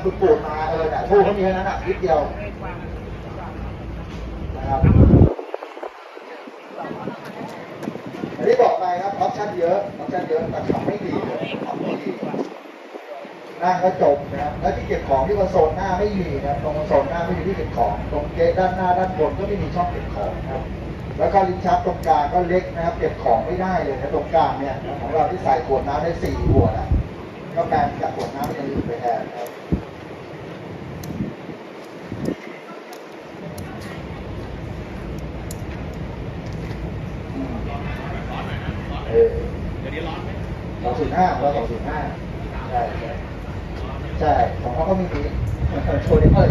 ำปูปูดมาเออเนี่ยทูเขามีแค่นั้นอะนิดเดียวนะครับอันนี้บอกไปครับออปชั่นเยอะออปชั่นเยอะแต่ขับไม่ดีเลยขับไม่ดีนั่งก็จบนะครับแล้วที่เก็บของที่คอนโซลหน้าไม่มีนะตรงคอนโซลหน้าไม่มีที่เก็บของ ตรงเกตด้านหน้าด้านบนก็ไม่มีช่องเก็บของนะครับแล้วก็ลิ้นชักตรงกลางก็เล็กนะครับเก็บของไม่ได้เลยนะตรงกลางเนี่ยของเราที่ใส่ขวดน้ำได้สี่ขวดอะก็แปลงจากขวดน้ำเป็นอื่นไปแทนนะครับอืมเออ เดี๋ยวนี้ร้อนไหม สองศูนย์ห้าเราสองศูนย์ห้าใช่ใช่ใช่ของเขาก็มีมีโชว์เดเปอร์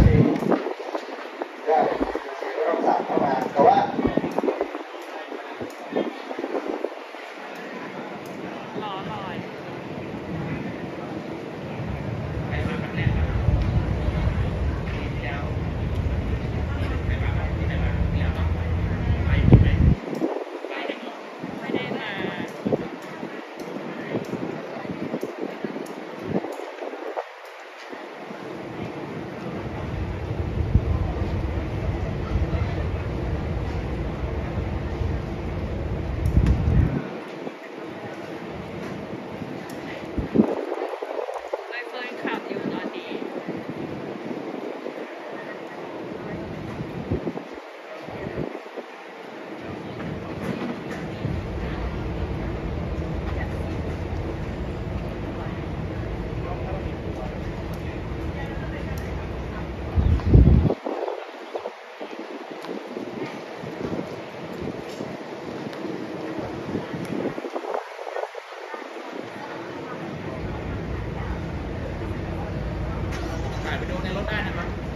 ไปดูในรถได้นะครับ